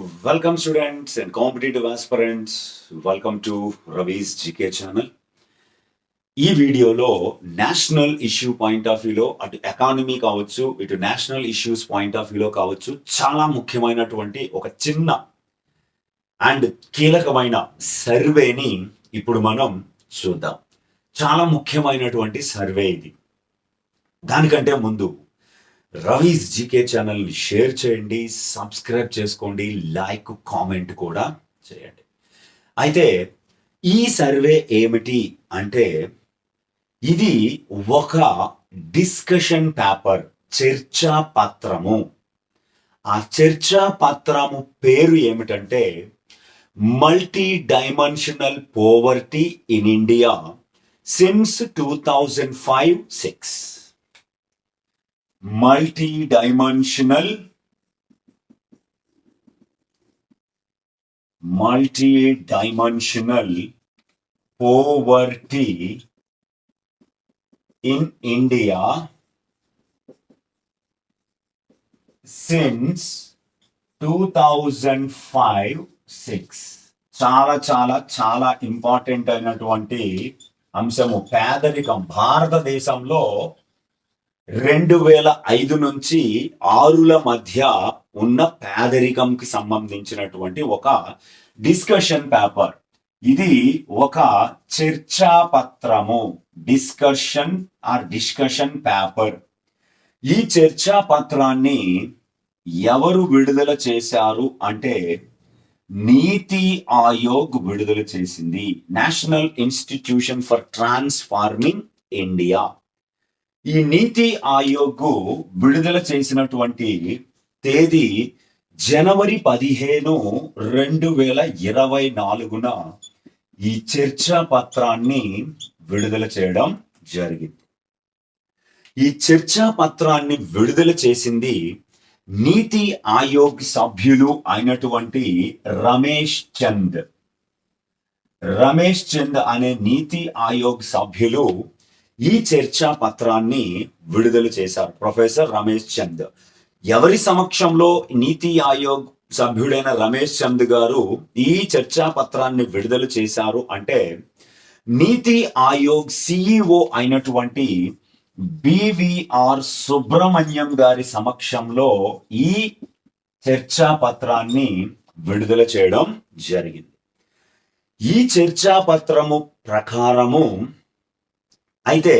Welcome students and competitive aspirants welcome to Ravi's GK channel ఈ వీడియోలో national issue point of వ్యూలో అటు economy కావచ్చు ఇటు నేషనల్ ఇష్యూస్ పాయింట్ ఆఫ్ వ్యూలో కావచ్చు చాలా ముఖ్యమైనటువంటి ఒక చిన్న అండ్ కీలకమైన సర్వేని ఇప్పుడు మనం చూద్దాం. చాలా ముఖ్యమైనటువంటి సర్వే ఇది. దానికంటే ముందు రవీస్ జీకే ఛానల్ని షేర్ చేయండి సబ్స్క్రైబ్ చేసుకోండి లైక్ కామెంట్ కూడా చేయండి. అయితే ఈ సర్వే ఏమిటి అంటే ఇది ఒక డిస్కషన్ పేపర్ చర్చా పత్రము. ఆ చర్చా పత్రము పేరు ఏమిటంటే multi dimensional poverty in India since two thousand five six multi dimensional multi dimensional poverty in India since two thousand five six చాలా చాలా చాలా ఇంపార్టెంట్ అయినటువంటి అంశము. పేదరికం భారతదేశంలో రెండు వేల ఐదు నుంచి ఆరుల మధ్య ఉన్న పేదరికంకి సంబంధించినటువంటి ఒక డిస్కషన్ పేపర్. ఇది ఒక చర్చా పత్రము డిస్కషన్ ఆర్ డిస్కషన్ పేపర్. ఈ చర్చా పత్రాన్ని ఎవరు విడుదల చేశారు అంటే నీతి ఆయోగ్ విడుదల చేసింది. National institution for transforming India. ఈ నీతి ఆయోగ్ విడుదల చేసినటువంటి తేదీ జనవరి పదిహేను రెండు వేల ఇరవై నాలుగున ఈ చర్చా పత్రాన్ని విడుదల చేయడం జరిగింది. ఈ చర్చా పత్రాన్ని విడుదల చేసింది నీతి ఆయోగ్ సభ్యులు అయినటువంటి రమేష్ చంద్. రమేష్ చంద్ అనే నీతి ఆయోగ్ సభ్యులు ఈ చర్చా పత్రాన్ని విడుదల చేశారు. ప్రొఫెసర్ రమేష్ చంద్. ఎవరి సమక్షంలో నీతి ఆయోగ్ సభ్యుడైన రమేష్ చంద్ గారు ఈ చర్చా పత్రాన్ని విడుదల చేశారు అంటే నీతి ఆయోగ్ సిఇఓ అయినటువంటి బివిఆర్ సుబ్రహ్మణ్యం గారి సమక్షంలో ఈ చర్చా పత్రాన్ని విడుదల చేయడం జరిగింది. ఈ చర్చా పత్రము ప్రకారము అయితే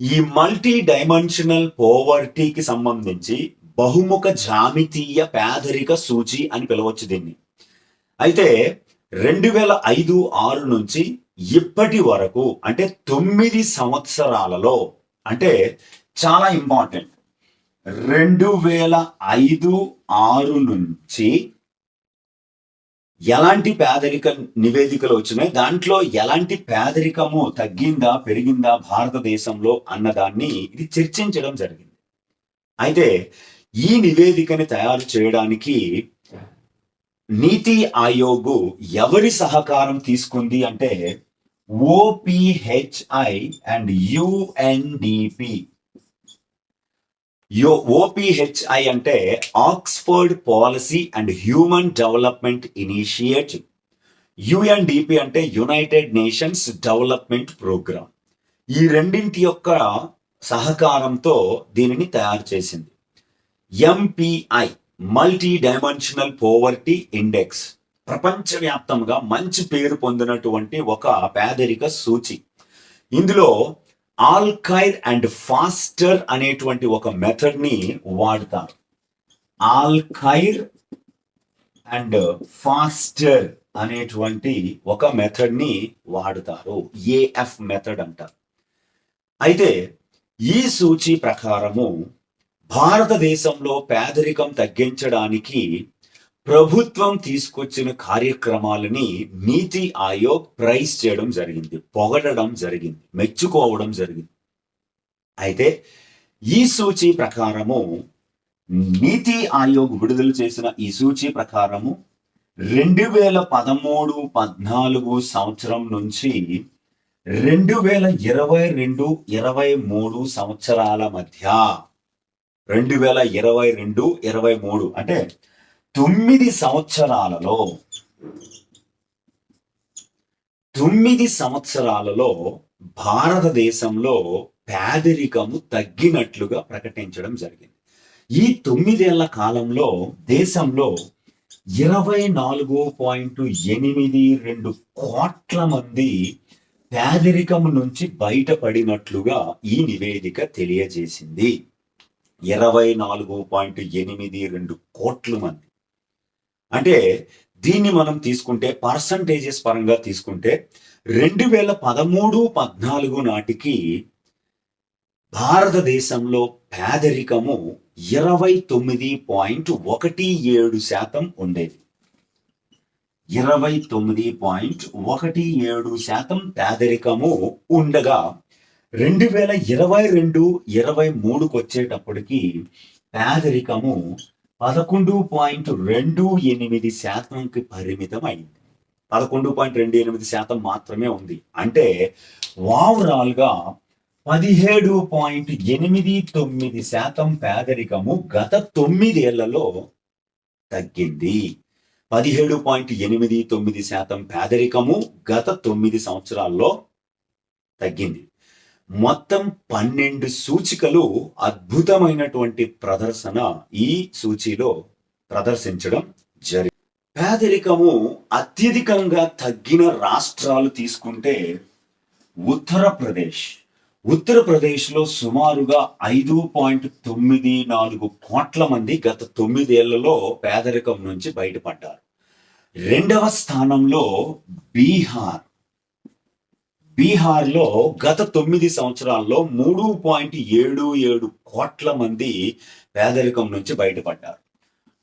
ఈ మల్టీ డైమెన్షనల్ పోవర్టీకి సంబంధించి బహుముఖ జామితీయ పేదరిక సూచి అని పిలవచ్చు దీన్ని. అయితే రెండు వేల ఐదు ఆరు నుంచి ఇప్పటి వరకు అంటే తొమ్మిది సంవత్సరాలలో అంటే చాలా ఇంపార్టెంట్. రెండు వేల ఐదు ఆరు నుంచి ఎలాంటి పేదరిక నివేదికలు వచ్చినాయి? దాంట్లో ఎలాంటి పేదరికము తగ్గిందా పెరిగిందా భారతదేశంలో అన్నదాన్ని ఇది చర్చించడం జరిగింది. అయితే ఈ నివేదికని తయారు చేయడానికి నీతి ఆయోగ్ ఎవరి సహకారం తీసుకుంది అంటే ఓపిహెచ్ఐ అండ్ యుఎన్డిపి యో ఓపిహెచ్ఐ అంటే Oxford policy and human development initiative. UNDP అంటే యునైటెడ్ నేషన్స్ డెవలప్మెంట్ ప్రోగ్రామ్. ఈ రెండింటి యొక్క సహకారంతో దీనిని తయారు చేసింది. MPI multi dimensional poverty index. ప్రపంచవ్యాప్తంగా మంచి పేరు పొందినటువంటి ఒక పేదరిక సూచి. ఇందులో ఆల్కైర్ అండ్ ఫాస్టర్ అనేటువంటి ఒక మెథడ్ని వాడతారు. ఆల్కైర్ అండ్ ఫాస్టర్ అనేటువంటి ఒక మెథడ్ని వాడుతారు ఏఎఫ్ మెథడ్ అంటారు అయితే ఈ సూచి ప్రకారము భారతదేశంలో పేదరికం తగ్గించడానికి ప్రభుత్వం తీసుకొచ్చిన కార్యక్రమాలని నీతి ఆయోగ్ ప్రైజ్ చేయడం జరిగింది పొగడడం జరిగింది మెచ్చుకోవడం జరిగింది. అయితే ఈ సూచి ప్రకారము నీతి ఆయోగ్ విడుదల చేసిన ఈ సూచి ప్రకారము రెండు వేల పదమూడు పద్నాలుగు సంవత్సరం నుంచి రెండు వేల ఇరవై రెండు ఇరవై మూడు సంవత్సరాల మధ్య రెండు వేల ఇరవై రెండు ఇరవై మూడు అంటే తొమ్మిది సంవత్సరాలలో తొమ్మిది సంవత్సరాలలో భారతదేశంలో పేదరికము తగ్గినట్లుగా ప్రకటించడం జరిగింది. ఈ తొమ్మిదేళ్ళ కాలంలో దేశంలో ఇరవై నాలుగు పాయింట్ ఎనిమిది రెండు కోట్ల మంది పేదరికం నుంచి బయటపడినట్లుగా ఈ నివేదిక తెలియజేసింది. ఇరవై నాలుగు పాయింట్ ఎనిమిది రెండు కోట్ల మంది. అంటే దీన్ని మనం తీసుకుంటే పర్సంటేజెస్ పరంగా తీసుకుంటే రెండు వేల పదమూడు పద్నాలుగు నాటికి భారతదేశంలో పేదరికము ఇరవై తొమ్మిది పాయింట్ ఒకటి ఏడు శాతం ఉండేది. ఇరవై తొమ్మిది పాయింట్ ఒకటి ఏడు శాతం పేదరికము ఉండగా రెండు వేల ఇరవై రెండు ఇరవై మూడుకు వచ్చేటప్పటికి పేదరికము పదకొండు పాయింట్ రెండు ఎనిమిది శాతంకి పరిమితం అయింది పదకొండు పాయింట్ రెండు ఎనిమిది శాతం మాత్రమే ఉంది. అంటే ఓవరాల్గా పదిహేడు పాయింట్ ఎనిమిది తొమ్మిది శాతం పేదరికము గత తొమ్మిదేళ్ళలో తగ్గింది. పదిహేడు పాయింట్ ఎనిమిది తొమ్మిది శాతం పేదరికము గత తొమ్మిది సంవత్సరాల్లో తగ్గింది. మొత్తం పన్నెండు సూచికలు అద్భుతమైనటువంటి ప్రదర్శన ఈ సూచీలో ప్రదర్శించడం జరిగింది. పేదరికము అత్యధికంగా తగ్గిన రాష్ట్రాలు తీసుకుంటే ఉత్తరప్రదేశ్. ఉత్తరప్రదేశ్లో సుమారుగా ఐదు పాయింట్ తొమ్మిది నాలుగు కోట్ల మంది గత తొమ్మిదేళ్ళలో పేదరికం నుంచి బయటపడ్డారు. రెండవ స్థానంలో బీహార్. బీహార్లో గత తొమ్మిది సంవత్సరాల్లో మూడు పాయింట్ ఏడు ఏడు కోట్ల మంది పేదరికం నుంచి బయటపడ్డారు.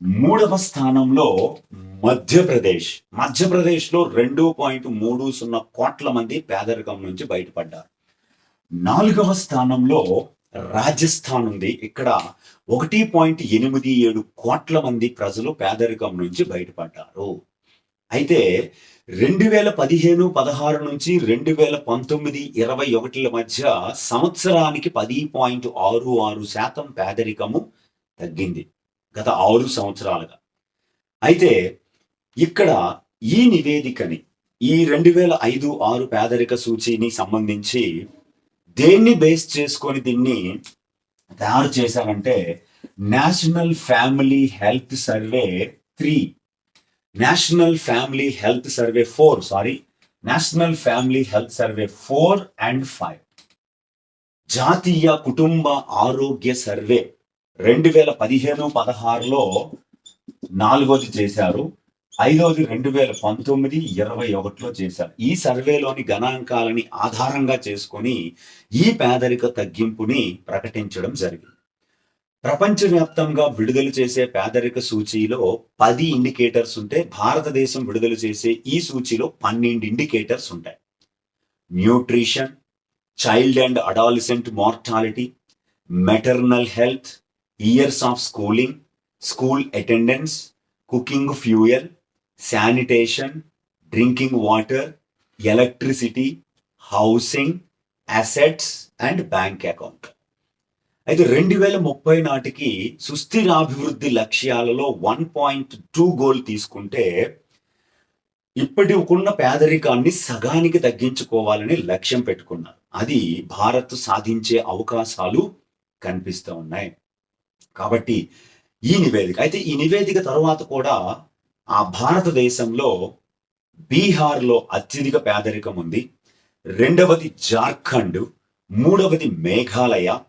మూడవ స్థానంలో మధ్యప్రదేశ్. మధ్యప్రదేశ్లో రెండు పాయింట్ మూడు సున్నా కోట్ల మంది పేదరికం నుంచి బయటపడ్డారు. నాలుగవ స్థానంలో రాజస్థాన్ ఉంది. ఇక్కడ ఒకటి పాయింట్ ఎనిమిది ఏడు కోట్ల మంది ప్రజలు పేదరికం నుంచి బయటపడ్డారు. అయితే రెండు వేల పదిహేను పదహారు నుంచి రెండు వేల పంతొమ్మిది ఇరవై ఒకటిల మధ్య సంవత్సరానికి పది పాయింట్ ఆరు ఆరు శాతం పేదరికము తగ్గింది గత ఆరు సంవత్సరాలుగా. అయితే ఇక్కడ ఈ నివేదికని ఈ రెండు వేల ఐదు ఆరు పేదరిక సూచీని సంబంధించి దేన్ని బేస్ చేసుకొని దీన్ని తయారు చేశారంటే national family health survey three national family health survey four sorry national family health survey four and five జాతీయ కుటుంబ ఆరోగ్య సర్వే రెండు వేల పదిహేను పదహారులో నాలుగోది చేశారు. ఐదోది రెండు వేల పంతొమ్మిది ఇరవై ఒకటిలో చేశారు. ఈ సర్వేలోని గణాంకాలని ఆధారంగా చేసుకొని ఈ పేదరిక తగ్గింపుని ప్రకటించడం జరిగింది. ప్రపంచవ్యాప్తంగా విడుదల చేసే పేదరిక సూచీలో పది ఇండికేటర్స్ ఉంటే భారతదేశం విడుదల చేసే ఈ సూచీలో పన్నెండు ఇండికేటర్స్ ఉంటాయి. Nutrition child and adolescent mortality maternal health years of schooling school attendance cooking fuel sanitation drinking water electricity housing assets and bank account అయితే రెండు వేల ముప్పై నాటికి సుస్థిరాభివృద్ధి లక్ష్యాలలో వన్ పాయింట్ టూ గోల్ తీసుకుంటే ఇప్పటికున్న పేదరికాన్ని సగానికి తగ్గించుకోవాలని లక్ష్యం పెట్టుకున్నారు. అది భారత్ సాధించే అవకాశాలు కనిపిస్తూ ఉన్నాయి. కాబట్టి ఈ నివేదిక అయితే ఈ నివేదిక తర్వాత కూడా ఆ భారతదేశంలో బీహార్లో అత్యధిక పేదరికం ఉంది. రెండవది జార్ఖండ్ మూడవది మేఘాలయ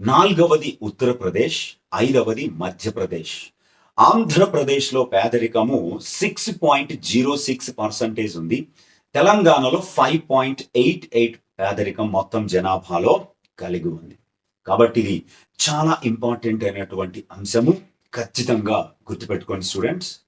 నాలుగవది ఉత్తరప్రదేశ్ ఐదవది మధ్యప్రదేశ్. ఆంధ్రప్రదేశ్లో పేదరికము six point zero six percentage ఉంది. తెలంగాణలో ఫైవ్ పాయింట్ ఎయిట్ ఎయిట్ పేదరికం మొత్తం జనాభాలో కలిగి ఉంది. కాబట్టి ఇది చాలా ఇంపార్టెంట్ అయినటువంటి అంశము. ఖచ్చితంగా గుర్తుపెట్టుకోండి స్టూడెంట్స్.